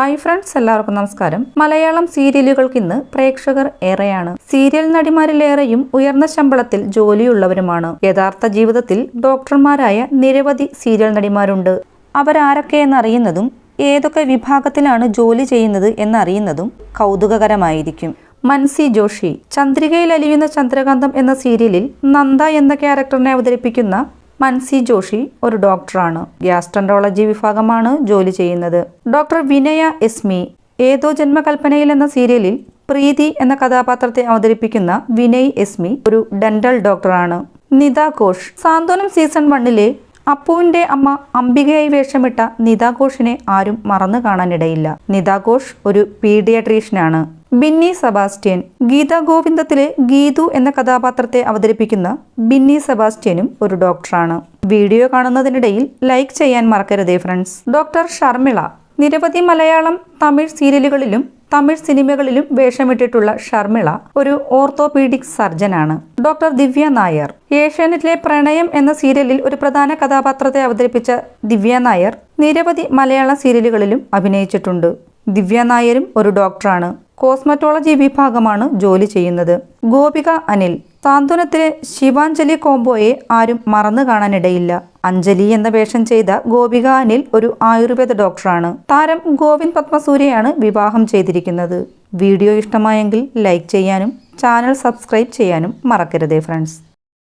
Hi friends എല്ലാവർക്കും നമസ്കാരം. മലയാളം സീരിയലുകൾക്ക് ഇന്ന് പ്രേക്ഷകർ ഏറെയാണ്. സീരിയൽ നടിമാരിലേറെയും ഉയർന്ന ശമ്പളത്തിൽ ജോലിയുള്ളവരുമാണ്. യഥാർത്ഥ ജീവിതത്തിൽ ഡോക്ടർമാരായ നിരവധി സീരിയൽ നടിമാരുണ്ട്. അവരാരൊക്കെയെന്നറിയുന്നതും ഏതൊക്കെ വിഭാഗത്തിലാണ് ജോലി ചെയ്യുന്നത് എന്നറിയുന്നതും കൗതുകകരമായിരിക്കും. മൻസി ജോഷി ചന്ദ്രികയിൽ അലിയുന്ന ചന്ദ്രകാന്തം എന്ന സീരിയലിൽ നന്ദ എന്ന ക്യാരക്ടറിനെ അവതരിപ്പിക്കുന്ന മൻസി ജോഷി ഒരു ഡോക്ടറാണ്. ഗ്യാസ്ട്രൻഡോളജി വിഭാഗമാണ് ജോലി ചെയ്യുന്നത്. ഡോക്ടർ വിനയ എസ്മി ഏതോ ജന്മകൽപ്പനയിൽ എന്ന സീരിയലിൽ പ്രീതി എന്ന കഥാപാത്രത്തെ അവതരിപ്പിക്കുന്ന വിനയ് എസ്മി ഒരു ഡെന്റൽ ഡോക്ടറാണ്. നിത ഘോഷ് സാന്ത്വനം സീസൺ വണ്ണിലെ അപ്പുവിന്റെ അമ്മ അംബികയായി വേഷമിട്ട നിത ഘോഷിനെ ആരും മറന്നു കാണാനിടയില്ല. നിത ഘോഷ് ഒരു പീഡിയാട്രീഷ്യനാണ്. ബിന്നി സെബാസ്റ്റ്യൻ. ഗീതാ ഗോവിന്ദത്തിലെ ഗീതു എന്ന കഥാപാത്രത്തെ അവതരിപ്പിക്കുന്ന ബിന്നി സെബാസ്റ്റ്യനും ഒരു ഡോക്ടറാണ്. വീഡിയോ കാണുന്നതിനിടയിൽ ലൈക്ക് ചെയ്യാൻ മറക്കരുതേ ഫ്രണ്ട്സ്. ഡോക്ടർ ഷർമിള നിരവധി മലയാളം തമിഴ് സീരിയലുകളിലും തമിഴ് സിനിമകളിലും വേഷമിട്ടിട്ടുള്ള ഷർമിള ഒരു ഓർത്തോപീഡിക് സർജനാണ്. ഡോക്ടർ ദിവ്യ നായർ. ഏഷ്യാനെറ്റിലെ പ്രണയം എന്ന സീരിയലിൽ ഒരു പ്രധാന കഥാപാത്രത്തെ അവതരിപ്പിച്ച ദിവ്യ നായർ നിരവധി മലയാള സീരിയലുകളിലും അഭിനയിച്ചിട്ടുണ്ട്. ദിവ്യ നായരും ഒരു ഡോക്ടറാണ്. കോസ്മറ്റോളജി വിഭാഗമാണ് ജോലി ചെയ്യുന്നത്. ഗോപിക അനിൽ. സാന്ത്വനത്തിലെ ശിവാഞ്ജലി കോംബോയെ ആരും മറന്നു കാണാനിടയില്ല. അഞ്ജലി എന്ന വേഷം ചെയ്ത ഗോപിക അനിൽ ഒരു ആയുർവേദ ഡോക്ടറാണ്. താരം ഗോവിന്ദ് പത്മസൂര്യയാണ് വിവാഹം ചെയ്തിരിക്കുന്നത്. വീഡിയോ ഇഷ്ടമായെങ്കിൽ ലൈക്ക് ചെയ്യാനും ചാനൽ സബ്സ്ക്രൈബ് ചെയ്യാനും മറക്കരുതേ ഫ്രണ്ട്സ്.